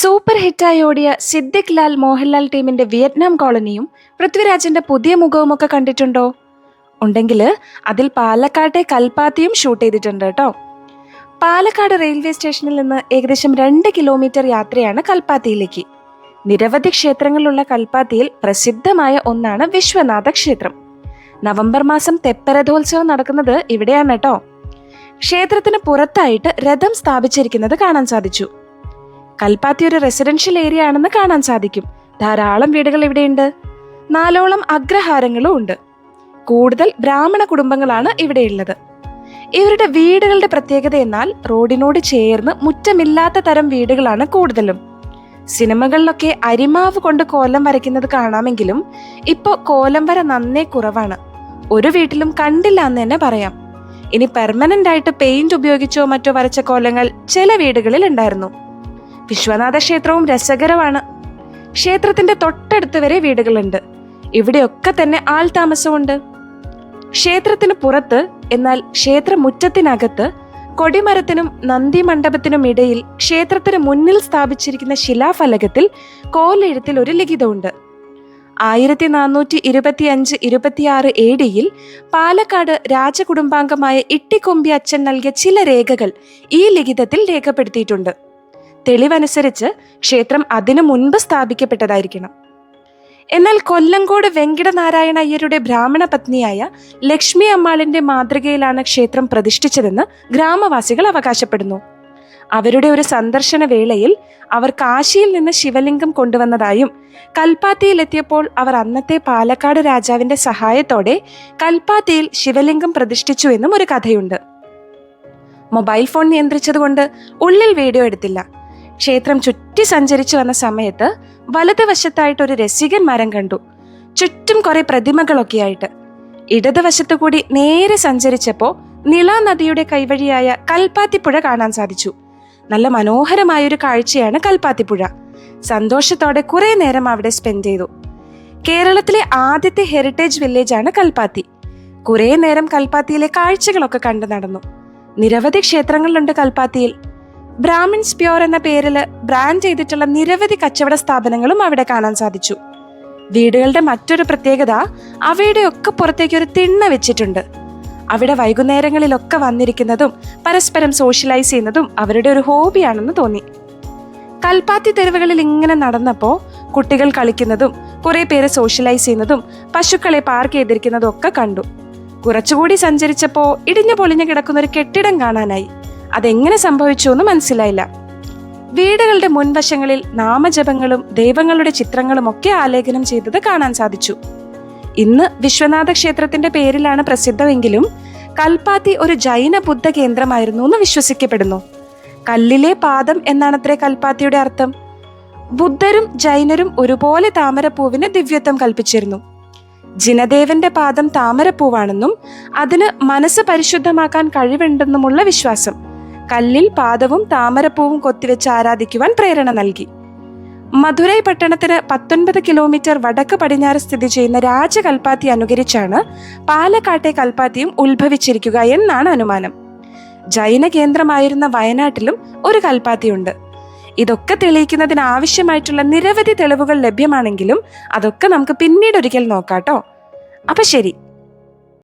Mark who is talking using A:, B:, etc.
A: Super ഹിറ്റായി ഓടിയ സിദ്ദിഖ് ലാൽ മോഹൻലാൽ ടീമിന്റെ വിയറ്റ്നാം കോളനിയും പൃഥ്വിരാജിന്റെ പുതിയ മുഖവുമൊക്കെ കണ്ടിട്ടുണ്ടോ? ഉണ്ടെങ്കിൽ അതിൽ പാലക്കാട്ടെ കൽപ്പാത്തിയും ഷൂട്ട് ചെയ്തിട്ടുണ്ട് കേട്ടോ. പാലക്കാട് റെയിൽവേ സ്റ്റേഷനിൽ നിന്ന് ഏകദേശം രണ്ട് കിലോമീറ്റർ യാത്രയാണ് കൽപ്പാത്തിയിലേക്ക്. നിരവധി ക്ഷേത്രങ്ങളുള്ള കൽപ്പാത്തിയിൽ പ്രസിദ്ധമായ ഒന്നാണ് വിശ്വനാഥ ക്ഷേത്രം. നവംബർ മാസം തെപ്പരഥോത്സവം നടക്കുന്നത് ഇവിടെയാണ് കേട്ടോ. ക്ഷേത്രത്തിന് പുറത്തായിട്ട് രഥം സ്ഥാപിച്ചിരിക്കുന്നത് കാണാൻ സാധിച്ചു. കൽപ്പാത്തി ഒരു റെസിഡൻഷ്യൽ ഏരിയ ആണെന്ന് കാണാൻ സാധിക്കും. ധാരാളം വീടുകൾ ഇവിടെയുണ്ട്. നാലോളം അഗ്രഹാരങ്ങളും ഉണ്ട്. കൂടുതൽ ബ്രാഹ്മണ കുടുംബങ്ങളാണ് ഇവിടെയുള്ളത്. ഇവരുടെ വീടുകളുടെ പ്രത്യേകത എന്നാൽ റോഡിനോട് ചേർന്ന് മുറ്റമില്ലാത്ത തരം വീടുകളാണ് കൂടുതലും. സിനിമകളിലൊക്കെ അരിമാവ് കൊണ്ട് കോലം വരയ്ക്കുന്നത് കാണാമെങ്കിലും ഇപ്പോൾ കോലം വര നന്നേ കുറവാണ്. ഒരു വീട്ടിലും കണ്ടില്ല എന്ന് തന്നെ പറയാം. ഇനി പെർമനന്റ് ആയിട്ട് പെയിന്റ് ഉപയോഗിച്ചോ മറ്റോ വരച്ച കോലങ്ങൾ ചില വീടുകളിൽ ഉണ്ടായിരുന്നു. വിശ്വനാഥ ക്ഷേത്രവും രസകരമാണ്. ക്ഷേത്രത്തിന്റെ തൊട്ടടുത്ത് വരെ വീടുകളുണ്ട്. ഇവിടെയൊക്കെ തന്നെ ആൾ താമസമുണ്ട്. ക്ഷേത്രത്തിന് പുറത്ത് എന്നാൽ ക്ഷേത്രമുറ്റത്തിനകത്ത് കൊടിമരത്തിനും നന്ദി മണ്ഡപത്തിനും ഇടയിൽ ക്ഷേത്രത്തിന് മുന്നിൽ സ്ഥാപിച്ചിരിക്കുന്ന ശിലാഫലകത്തിൽ കോലെഴുത്തിൽ ഒരു ലിഖിതമുണ്ട്. ആയിരത്തി നാനൂറ്റി ഇരുപത്തി അഞ്ച് ഇരുപത്തിയാറ് എ ഡിയിൽ പാലക്കാട് രാജകുടുംബാംഗമായ ഇട്ടിക്കൊമ്പി അച്ഛൻ നൽകിയ ചില രേഖകൾ ഈ ലിഖിതത്തിൽ രേഖപ്പെടുത്തിയിട്ടുണ്ട്. തെളിവനുസരിച്ച് ക്ഷേത്രം അതിനു മുൻപ് സ്ഥാപിക്കപ്പെട്ടതായിരിക്കണം. എന്നാൽ കൊല്ലങ്കോട് വെങ്കിടനാരായണ അയ്യരുടെ ബ്രാഹ്മണ പത്നിയായ ലക്ഷ്മി അമ്മാളിന്റെ മാതൃകയിലാണ് ക്ഷേത്രം പ്രതിഷ്ഠിച്ചതെന്ന് ഗ്രാമവാസികൾ അവകാശപ്പെടുന്നു. അവരുടെ ഒരു സന്ദർശന വേളയിൽ അവർ കാശിയിൽ നിന്ന് ശിവലിംഗം കൊണ്ടുവന്നതായും കൽപ്പാത്തിയിൽ എത്തിയപ്പോൾ അവർ അന്നത്തെ പാലക്കാട് രാജാവിന്റെ സഹായത്തോടെ കൽപ്പാത്തിയിൽ ശിവലിംഗം പ്രതിഷ്ഠിച്ചു എന്നും ഒരു കഥയുണ്ട്. മൊബൈൽ ഫോൺ നിയന്ത്രിച്ചതുകൊണ്ട് ഉള്ളിൽ വീഡിയോ എടുത്തില്ല. ക്ഷേത്രം ചുറ്റി സഞ്ചരിച്ചു വന്ന സമയത്ത് വലതുവശത്തായിട്ട് ഒരു രസികൻ മരം കണ്ടു. ചുറ്റും കുറെ പ്രതിമകളൊക്കെയായിട്ട്. ഇടതുവശത്തു കൂടി നേരെ സഞ്ചരിച്ചപ്പോ നിള നദിയുടെ കൈവഴിയായ കൽപ്പാത്തിപ്പുഴ കാണാൻ സാധിച്ചു. നല്ല മനോഹരമായ ഒരു കാഴ്ചയാണ് കൽപ്പാത്തിപ്പുഴ. സന്തോഷത്തോടെ കുറെ നേരം അവിടെ സ്പെൻഡ് ചെയ്തു. കേരളത്തിലെ ആദ്യത്തെ ഹെറിറ്റേജ് വില്ലേജ് ആണ് കൽപ്പാത്തി. കുറെ നേരം കൽപ്പാത്തിയിലെ കാഴ്ചകളൊക്കെ കണ്ടു നടന്നു. നിരവധി ക്ഷേത്രങ്ങളുണ്ട് കൽപ്പാത്തിയിൽ. ബ്രാഹ്മിൻസ് പ്യോർ എന്ന പേരിൽ ബ്രാൻഡ് ചെയ്തിട്ടുള്ള നിരവധി കച്ചവട സ്ഥാപനങ്ങളും അവിടെ കാണാൻ സാധിച്ചു. വീടുകളുടെ മറ്റൊരു പ്രത്യേകത അവയുടെ ഒക്കെ പുറത്തേക്ക് ഒരു തിണ്ണ വെച്ചിട്ടുണ്ട്. അവിടെ വൈകുന്നേരങ്ങളിലൊക്കെ വന്നിരിക്കുന്നതും പരസ്പരം സോഷ്യലൈസ് ചെയ്യുന്നതും അവരുടെ ഒരു ഹോബിയാണെന്ന് തോന്നി. കൽപ്പാത്തി തെരുവുകളിൽ ഇങ്ങനെ നടന്നപ്പോൾ കുട്ടികൾ കളിക്കുന്നതും കുറെ പേര് സോഷ്യലൈസ് ചെയ്യുന്നതും പശുക്കളെ പാർക്ക് ചെയ്തിരിക്കുന്നതും ഒക്കെ കണ്ടു. കുറച്ചുകൂടി സഞ്ചരിച്ചപ്പോൾ ഇടിഞ്ഞു പൊളിഞ്ഞു കിടക്കുന്ന ഒരു കെട്ടിടം കാണാനായി. അതെങ്ങനെ സംഭവിച്ചു എന്ന് മനസ്സിലായില്ല. വീടുകളുടെ മുൻവശങ്ങളിൽ നാമജപങ്ങളും ദൈവങ്ങളുടെ ചിത്രങ്ങളും ഒക്കെ ആലേഖനം ചെയ്തത് കാണാൻ സാധിച്ചു. ഇന്ന് വിശ്വനാഥ ക്ഷേത്രത്തിന്റെ പേരിലാണ് പ്രസിദ്ധമെങ്കിലും കൽപ്പാത്തി ഒരു ജൈന ബുദ്ധ കേന്ദ്രമായിരുന്നു എന്ന് വിശ്വസിക്കപ്പെടുന്നു. കല്ലിലെ പാദം എന്നാണത്രേ കൽപ്പാത്തിയുടെ അർത്ഥം. ബുദ്ധരും ജൈനരും ഒരുപോലെ താമരപ്പൂവിന് ദിവ്യത്വം കൽപ്പിച്ചിരുന്നു. ജിനദേവന്റെ പാദം താമരപ്പൂവാണെന്നും അതിന് മനസ്സ് പരിശുദ്ധമാക്കാൻ കഴിവുണ്ടെന്നുമുള്ള വിശ്വാസം. കല്ലിൽ പാദവും താമരപ്പൂവും കൊത്തിവെച്ച് ആരാധിക്കുവാൻ പ്രേരണ നൽകി. മധുരൈ പട്ടണത്തിന് പത്തൊൻപത് കിലോമീറ്റർ വടക്ക് പടിഞ്ഞാറ് സ്ഥിതി ചെയ്യുന്ന രാജകൽപ്പാത്തി അനുകരിച്ചാണ് പാലക്കാട്ടെ കൽപ്പാത്തിയും ഉത്ഭവിച്ചിരിക്കുക എന്നാണ് അനുമാനം. ജൈന കേന്ദ്രമായിരുന്ന വയനാട്ടിലും ഒരു കൽപ്പാത്തിയുണ്ട്. ഇതൊക്കെ തെളിയിക്കുന്നതിന് ആവശ്യമായിട്ടുള്ള നിരവധി തെളിവുകൾ ലഭ്യമാണെങ്കിലും അതൊക്കെ നമുക്ക് പിന്നീട് ഒരിക്കൽ നോക്കാട്ടോ. അപ്പൊ ശരി